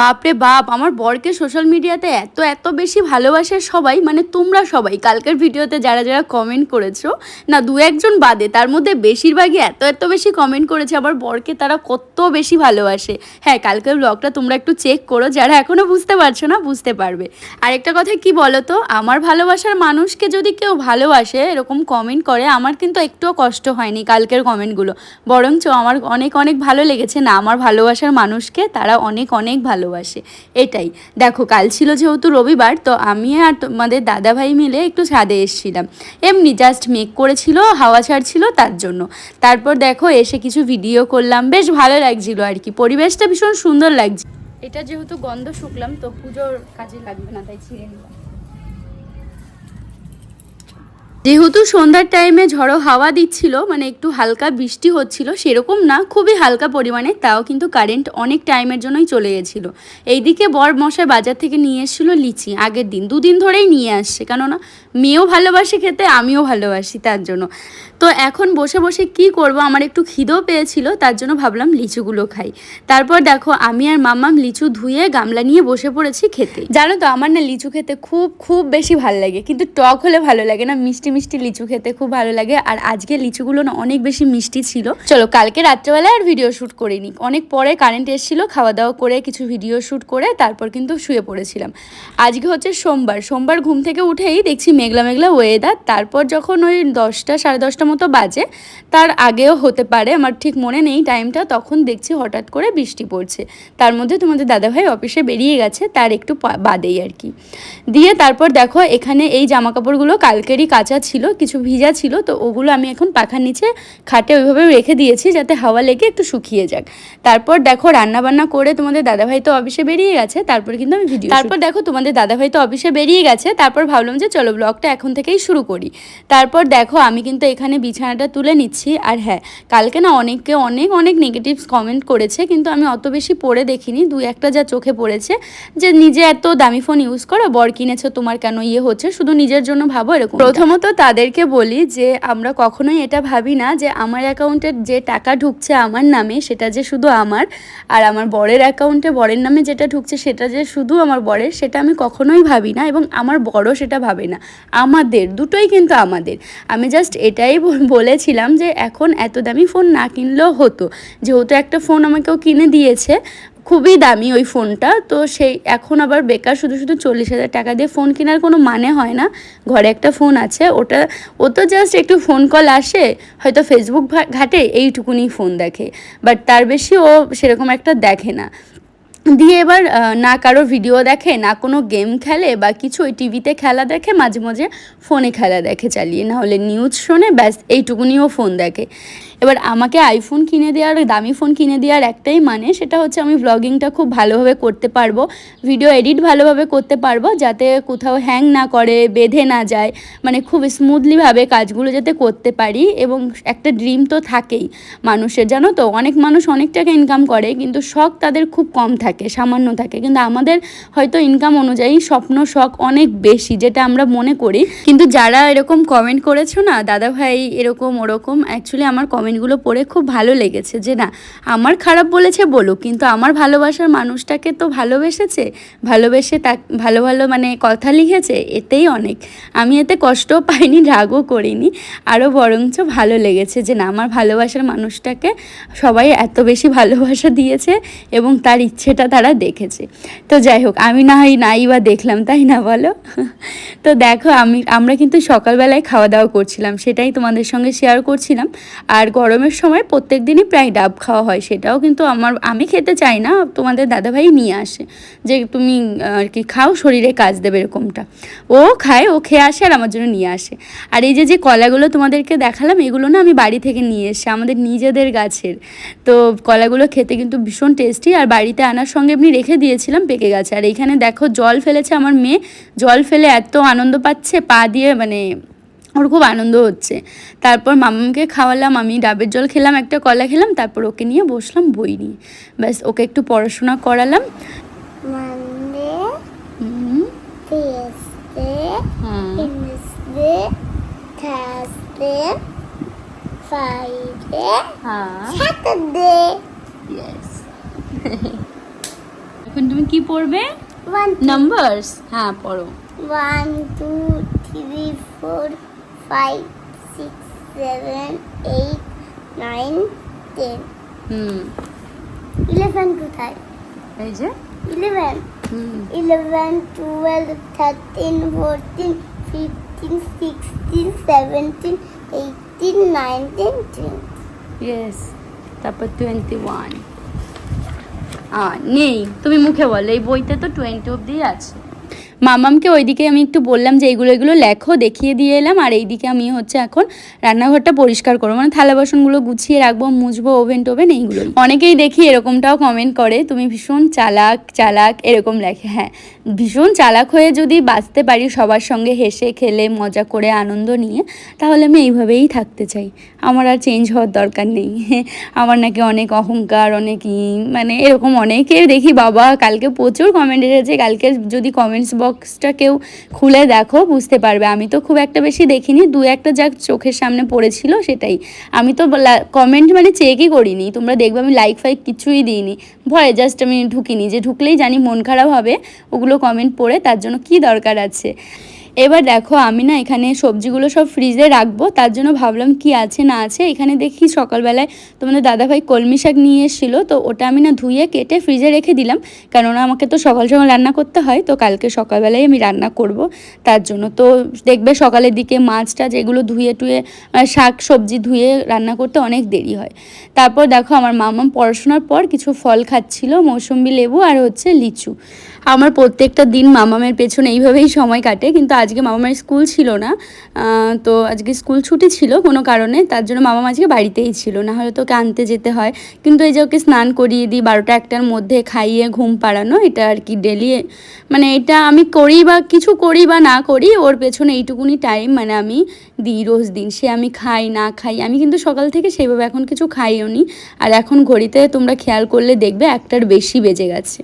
বাপরে বাপ, আমার বরকে সোশ্যাল মিডিয়াতে এত এত বেশি ভালোবাসে সবাই মানে তোমরা সবাই। কালকের ভিডিওতে যারা যারা কমেন্ট করেছ, না দু একজন বাদে, তার মধ্যে বেশিরভাগই এত এত বেশি কমেন্ট করেছে আমার বরকে তারা কত বেশি ভালোবাসে। হ্যাঁ কালকের ব্লগটা তোমরা একটু চেক করো, যারা এখনও বুঝতে পারছ না, বুঝতে পারবে। আরেকটা কথা কি বলো তো আমার ভালোবাসার মানুষকে যদি কেউ ভালোবাসে, এরকম কমেন্ট করে, আমার কিন্তু একটুও কষ্ট হয়নি কালকের কমেন্টগুলো বরঞ্চ আমার অনেক অনেক ভালো লেগেছে না, আমার ভালোবাসার মানুষকে তারা অনেক অনেক ভালোবাসে, এটাই। দেখো, কাল ছিল যেহেতু রবিবার, তো আমি আর তোমাদের দাদাভাই মিলে একটু ছাদে এসেছিলাম। এমনি জাস্ট মেক করেছিল, হাওয়া ছাড়ছিল তার জন্য। তারপর দেখো, এসে কিছু ভিডিও করলাম। বেশ ভালো লাগছিল আর কি, পরিবেশটা ভীষণ সুন্দর লাগছে। এটা যেহেতু গন্ধ শুকলাম, তো পুজোর কাজে লাগবে না, তাই ছিঁড়ে নিলাম। যেহেতু সন্ধ্যার টাইমে ঝড়ো হাওয়া দিচ্ছিল মানে একটু হালকা বৃষ্টি হচ্ছিল, সেরকম না, খুবই হালকা পরিমাণে, তাও কিন্তু কারেন্ট অনেক টাইমের জন্যই চলে গেছিল। এইদিকে বর মশাই বাজার থেকে নিয়ে এসেছিল লিচি, আগের দিন, দুদিন ধরেই নিয়ে আসছে, কেননা মেয়েও ভালোবাসে খেতে, আমিও ভালোবাসি তার জন্য। তো এখন বসে বসে কি করব, আমার একটু খিদেও পেয়েছিল, তার জন্য ভাবলাম লিচুগুলো খাই। তারপর দেখো, আমি আর মাম্মাম লিচু ধুয়ে গামলা নিয়ে বসে পড়েছি খেতে। জানো তো, আমার না লিচু খেতে খুব খুব বেশি ভালো লাগে, কিন্তু টক হলে ভালো লাগে না, মিষ্টি মিষ্টি লিচু খেতে খুব ভালো লাগে। আর আজকে লিচুগুলো না অনেক বেশি মিষ্টি ছিল। চলো, কালকে রাত্রেবেলায় আর ভিডিও শ্যুট করিনি। অনেক পরে কারেন্ট এসেছিল খাওয়া দাওয়া করে কিছু ভিডিও শ্যুট করে তারপর কিন্তু শুয়ে পড়েছিলাম। আজকে হচ্ছে সোমবার। সোমবার ঘুম থেকে উঠেই দেখছি মেঘলা মেঘলা ওয়েদার তারপর যখন ওই দশটা, সাড়ে দশটা মতো বাজে, তার আগেও হতে পারে, আমার ঠিক মনে নেই টাইমটা তখন দেখছি হঠাৎ করে বৃষ্টি পড়ছে। তার মধ্যে তোমাদের দাদাভাই অফিসে বেরিয়ে গেছে, তার একটু বাদেই আর কি। দিয়ে তারপর দেখো, এখানে এই জামা কাপড়গুলো কালকেরই কাঁচা ছিল কিছু ভিজা ছিল তো ওগুলো আমি এখন পাখার নিচে খাটে ওইভাবে রেখে দিয়েছি যাতে হাওয়া লেগে একটু শুকিয়ে যাক। তারপর দেখো রান্না বান্না করে তোমাদের দাদাভাই তো অফিসে বেরিয়ে গেছে তারপর কিন্তু আমি ভিডিও তারপর দেখো তোমাদের দাদাভাই তো অফিসে বেরিয়ে গেছে তারপর ভাবলাম যে চলো ব্লগটা এখন থেকেই শুরু করি। তারপর দেখো আমি কিন্তু এখানে বিছানাটা তুলে নিচ্ছি আর হ্যাঁ কালকে না অনেকে অনেক অনেক নেগেটিভস কমেন্ট করেছে কিন্তু আমি অত বেশি পড়ে দেখিনি দুই একটা যা চোখে পড়েছে যে নিজে এত দামি ফোন ইউজ করো বর কিনেছো তোমার কেন ইয়ে হচ্ছে শুধু নিজের জন্য ভাবো এরকম। প্রথমত তাদেরকে বলি যে, আমরা কখনোই এটা ভাবি না যে আমার অ্যাকাউন্টে যে টাকা ঢুকছে আমার নামে, সেটা যে শুধু আমার, আর আমার বরের অ্যাকাউন্টে বরের নামে যেটা ঢুকছে, সেটা যে শুধু আমার বরের, সেটা আমি কখনোই ভাবি না এবং আমার বড় সেটা ভাবে না। আমাদের, দুটোই কিন্তু আমাদের। আমি জাস্ট এটাই বলেছিলাম যে, এখন এত দামি ফোন না কিনলেও হতো। যেহেতু একটা ফোন আমাকেও কিনে দিয়েছে খুবই দামি ওই ফোনটা। তো সেই এখন আবার বেকার শুধু শুধু চল্লিশ হাজার টাকা দিয়ে ফোন কেনার কোনো মানে হয় না। ঘরে একটা ফোন আছে, ওটা, ও তো জাস্ট একটু ফোন কল আসে, হয়তো ফেসবুক ঘাটে এইটুকুনি ফোন দেখে। বাট তার বেশি ও সেরকম একটা দেখে না। দিয়ে এবার না কারও ভিডিও দেখে, না কোনো গেম খেলে বা কিছু ওই টিভিতে খেলা দেখে, মাঝে মাঝে ফোনে খেলা দেখে চালিয়ে। না হলে নিউজ শোনে, ব্যাস এইটুকুনিও ফোন দেখে। এবার আমাকে আইফোন কিনে দেওয়ার, দামি ফোন কিনে দেওয়ার একটাই মানে সেটা হচ্ছে আমি ব্লগিংটা খুব ভালোভাবে করতে পারব ভিডিও এডিট ভালোভাবে করতে পারব, যাতে কোথাও হ্যাং না করে, বেঁধে না যায় মানে খুব স্মুথলিভাবে কাজগুলো যাতে করতে পারি, এবং একটা ড্রিম তো থাকেই মানুষের, জানো তো? অনেক মানুষ অনেক টাকা ইনকাম করে, কিন্তু শখ তাদের খুব কম থাকে, সামান্য থাকে, কিন্তু আমাদের হয়তো ইনকাম অনুযায়ী স্বপ্ন, শখ অনেক বেশি, যেটা আমরা মনে করি। কিন্তু যারা এরকম কমেন্ট করেছ না দাদা ভাই এরকম ওরকম অ্যাকচুয়ালি আমার কমেন্টগুলো পড়ে খুব ভালো লেগেছে যে না, আমার খারাপ বলেছে বলুক, কিন্তু আমার ভালোবাসার মানুষটাকে তো ভালোবেসেছে, ভালোবেসে তা ভালো ভালো মানে কথা লিখেছে, এতেই অনেক। আমি এতে কষ্টও পাইনি, রাগও করিনি, আরও বরঞ্চ ভালো লেগেছে যে না, আমার ভালোবাসার মানুষটাকে সবাই এত বেশি ভালোবাসা দিয়েছে এবং তার ইচ্ছেটা তারা দেখেছে। তো যাই হোক, আমি না হয় নাই বা দেখলাম, তাই না বলো? তো দেখো, আমি, আমরা কিন্তু সকালবেলায় খাওয়া দাওয়া করছিলাম, সেটাই তোমাদের সঙ্গে শেয়ার করছিলাম। আর গরমের সময় প্রত্যেক দিনই প্রায় ডাব খাওয়া হয়, সেটাও কিন্তু আমার, আমি খেতে চাই না, তোমাদের দাদাভাই নিয়ে আসে। যে তুমি আর কি খাও, শরীরে কাজ দেবে এরকমটা। ও খায়, ও খেয়ে আসে আর আমার জন্য নিয়ে আসে। আর এই যে যে কলাগুলো তোমাদেরকে দেখালাম, এগুলো না আমি বাড়ি থেকে নিয়ে এসে, আমাদের নিজেদের গাছের। তো কলাগুলো খেতে কিন্তু ভীষণ টেস্টি আর বাড়িতে আনার সঙ্গে এমনি রেখে দিয়েছিলাম পেকে গেছে। আর এইখানে দেখো, জল ফেলেছে আমার মেয়ে, জল ফেলে এত আনন্দ পাচ্ছে পা দিয়ে মানে ওর খুব আনন্দ হচ্ছে। তারপর মামাকে খাওয়ালাম আমি ডাবের জল খেলাম একটা কলা খেলাম তারপর ওকে নিয়ে বসলাম বই নিয়ে। ব্যাস ওকে একটু পড়াশোনা করালাম। হ্যাঁ। এখন তুমি কি পড়বে? নাম্বারস হ্যাঁ পড়ো। One two three four five six seven eight nine ten hmm eleven কোথায় এই যে? Eleven eleven twelve thirteen fourteen fifteen sixteen seventeen eighteen nineteen ten yes তারপর টোয়েন্টি ওয়ান নেই। তুমি মুখে বলো এই বইতে তো টোয়েন্টি অবধি আছে। মামামকে ওইদিকে আমি একটু বললাম যে এইগুলো এগুলো লেখো, দেখিয়ে দিয়ে এলাম, আর এইদিকে আমি হচ্ছে এখন রান্নাঘরটা পরিষ্কার করব। মানে থালা বাসনগুলো গুছিয়ে রাখব, মুছবো, ওভেন টোভেন এইগুলো। অনেকেই দেখি এরকমটাও কমেন্ট করে, তুমি ভীষণ চালাক চালাক, এরকম লেখে। হ্যাঁ ভীষণ চালাক হয়ে যদি বাঁচতে পারি সবার সঙ্গে হেসে, খেলে, মজা করে, আনন্দ নিয়ে, তাহলে আমি এইভাবেই থাকতে চাই। আমার আর চেঞ্জ হওয়ার দরকার নেই। আমার নাকি অনেক অহংকার, অনেক মানে এরকম অনেকে দেখি বাবা, কালকে প্রচুর কমেন্ট এসেছে কালকে যদি কমেন্টস বক্সটা কেউ খুলে দেখো, বুঝতে পারবে। আমি তো খুব একটা বেশি দেখিনি, দু একটা যা চোখের সামনে পড়েছিল সেটাই। আমি তো কমেন্ট মানে চেকই করিনি। তোমরা দেখবে আমি লাইক ফাইক কিছুই দিইনি। ভয়ে জাস্ট আমি ঢুকিনি। যে ঢুকলেই জানি মন খারাপ হবে, ওগুলো কমেন্ট পড়ে তার জন্য কি দরকার আছে? এবার দেখো, আমি না এখানে সবজিগুলো সব ফ্রিজে রাখব। তার জন্য ভাবলাম কি আছে, না আছে। এখানে দেখি সকালবেলায় তোমাদের দাদাভাই কলমি শাক নিয়ে এসেছিল। তো ওটা আমি না ধুয়ে, কেটে ফ্রিজে রেখে দিলাম। কেননা আমাকে তো সকাল সকাল রান্না করতে হয়, তো কালকে সকালবেলায় আমি রান্না করব। তার জন্য তো দেখবে সকালের দিকে মাছটা যেগুলো ধুয়ে টুয়ে শাক, সবজি ধুয়ে রান্না করতে অনেক দেরি হয়। তারপর দেখো, আমার মামা পড়াশোনার পর কিছু ফল খাচ্ছিল, মৌসুম্বি লেবু আর হচ্ছে লিচু। আমার প্রত্যেকটা দিন মামামের পেছনে এইভাবেই সময় কাটে, কিন্তু আজকে মামামের স্কুল ছিল না। তো আজকে স্কুল ছুটি ছিল কোনো কারণে, তার জন্য মামাম আজকে বাড়িতেই ছিল, না হলে তো ওকে আনতে যেতে হয়। কিন্তু এই যে ওকে স্নান করিয়ে দিই, বারোটা একটার মধ্যে খাইয়ে ঘুম পাড়ানো, এটা আর কি ডেলি মানে এটা আমি করি বা কিছু করি বা না করি, ওর পেছনে এইটুকুনি টাইম মানে আমি দিই রোজ দিন। সে আমি খাই, না খাই, আমি কিন্তু সকাল থেকে সেইভাবে এখন কিছু খাইও নি আর এখন ঘড়িতে তোমরা খেয়াল করলে দেখবে একটার বেশি বেজে গেছে।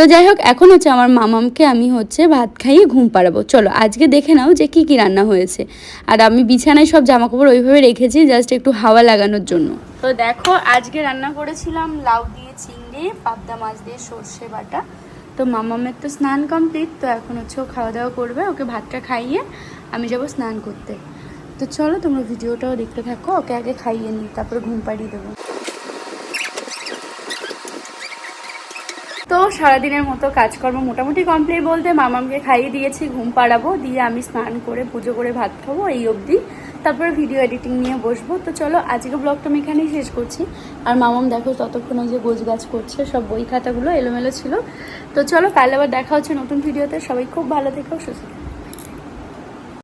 তো যাই হোক, এখন হচ্ছে আমার মামামকে আমি হচ্ছে ভাত খাইয়ে ঘুম পাড়াবো। চলো, আজকে দেখে নাও যে কি কি রান্না হয়েছে। আর আমি বিছানায় সব জামা কাপড় ওইভাবে রেখেছি জাস্ট একটু হাওয়া লাগানোর জন্য। তো দেখো, আজকে রান্না করেছিলাম লাউ দিয়ে চিংড়ি, পাবদা মাছ দিয়ে সর্ষে বাটা। তো মামামের তো স্নান কমপ্লিট তো এখন হচ্ছে ও খাওয়া দাওয়া করবে, ওকে ভাতটা খাইয়ে আমি যাব স্নান করতে। তো চলো, তোমরা ভিডিওটাও দেখতে থাকো, ওকে আগে খাইয়ে নিই, তারপরে ঘুম পাড়িয়ে দেবো। তো সারাদিনের মতো কাজকর্ম মোটামুটি কমপ্লিট বলতে মামামকে খাইয়ে দিয়েছি, ঘুম পাড়াবো, দিয়ে আমি স্নান করে, পুজো করে ভাত খাব এই অবধি। তারপরে ভিডিও এডিটিং নিয়ে বসবো। তো চলো, আজকে ব্লগটা আমি এখানেই শেষ করছি। আর মামাম দেখো ততক্ষণে যে গোছ গাছ করছে, সব বই খাতাগুলো এলোমেলো ছিল। তো চলো, কাল আবার দেখা হচ্ছে নতুন ভিডিওতে সবাই খুব ভালো থেকো, সুস্থ।